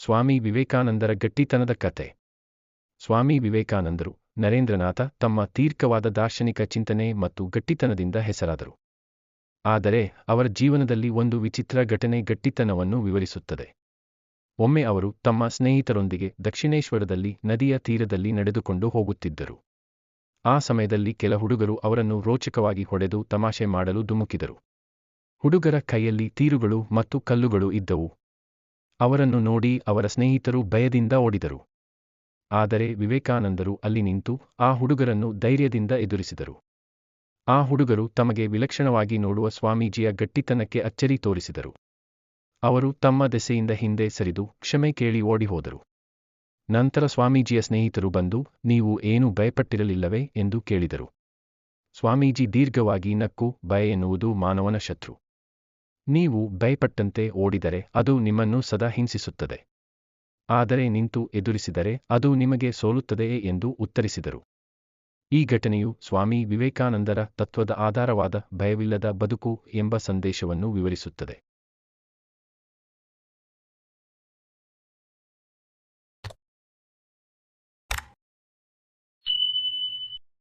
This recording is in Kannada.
ಸ್ವಾಮಿ ವಿವೇಕಾನಂದರ ಗಟ್ಟಿತನದ ಕತೆ. ಸ್ವಾಮಿ ವಿವೇಕಾನಂದರು ನರೇಂದ್ರನಾಥ ತಮ್ಮ ತೀರ್ಕವಾದ ದಾರ್ಶನಿಕ ಚಿಂತನೆ ಮತ್ತು ಗಟ್ಟಿತನದಿಂದ ಹೆಸರಾದರು. ಆದರೆ ಅವರ ಜೀವನದಲ್ಲಿ ಒಂದು ವಿಚಿತ್ರ ಘಟನೆ ಗಟ್ಟಿತನವನ್ನು ವಿವರಿಸುತ್ತದೆ. ಒಮ್ಮೆ ಅವರು ತಮ್ಮ ಸ್ನೇಹಿತರೊಂದಿಗೆ ದಕ್ಷಿಣೇಶ್ವರದಲ್ಲಿ ನದಿಯ ತೀರದಲ್ಲಿ ನಡೆದುಕೊಂಡು ಹೋಗುತ್ತಿದ್ದರು. ಆ ಸಮಯದಲ್ಲಿ ಕೆಲ ಹುಡುಗರು ಅವರನ್ನು ರೋಚಕವಾಗಿ ಹೊಡೆದು ತಮಾಷೆ ಮಾಡಲು ಧುಮುಕಿದರು. ಹುಡುಗರ ಕೈಯಲ್ಲಿ ತೀರುಗಳು ಮತ್ತು ಕಲ್ಲುಗಳು ಇದ್ದವು. ಅವರನ್ನು ನೋಡಿ ಅವರ ಸ್ನೇಹಿತರು ಭಯದಿಂದ ಓಡಿದರು. ಆದರೆ ವಿವೇಕಾನಂದರು ಅಲ್ಲಿ ನಿಂತು ಆ ಹುಡುಗರನ್ನು ಧೈರ್ಯದಿಂದ ಎದುರಿಸಿದರು. ಆ ಹುಡುಗರು ತಮಗೆ ವಿಲಕ್ಷಣವಾಗಿ ನೋಡುವ ಸ್ವಾಮೀಜಿಯ ಗಟ್ಟಿತನಕ್ಕೆ ಅಚ್ಚರಿ ತೋರಿಸಿದರು. ಅವರು ತಮ್ಮ ದೆಸೆಯಿಂದ ಹಿಂದೆ ಸರಿದು ಕ್ಷಮೆ ಕೇಳಿ ಓಡಿಹೋದರು ನಂತರ ಸ್ವಾಮೀಜಿಯ ಸ್ನೇಹಿತರು ಬಂದು, ನೀವು ಏನೂ ಭಯಪಟ್ಟಿರಲಿಲ್ಲವೇ? ಎಂದು ಕೇಳಿದರು. ಸ್ವಾಮೀಜಿ ದೀರ್ಘವಾಗಿ ನಕ್ಕು, ಭಯ ಎನ್ನುವುದು ಮಾನವನ ಶತ್ರು. ನೀವು ಭಯಪಟ್ಟಂತೆ ಓಡಿದರೆ ಅದು ನಿಮ್ಮನ್ನು ಸದಾ ಹಿಂಸಿಸುತ್ತದೆ. ಆದರೆ ನಿಂತು ಎದುರಿಸಿದರೆ ಅದು ನಿಮಗೆ ಸೋಲುತ್ತದೆಯೇ ಎಂದು ಉತ್ತರಿಸಿದರು. ಈ ಘಟನೆಯು ಸ್ವಾಮಿ ವಿವೇಕಾನಂದರ ತತ್ವದ ಆಧಾರವಾದ ಭಯವಿಲ್ಲದ ಬದುಕು ಎಂಬ ಸಂದೇಶವನ್ನು ವಿವರಿಸುತ್ತದೆ.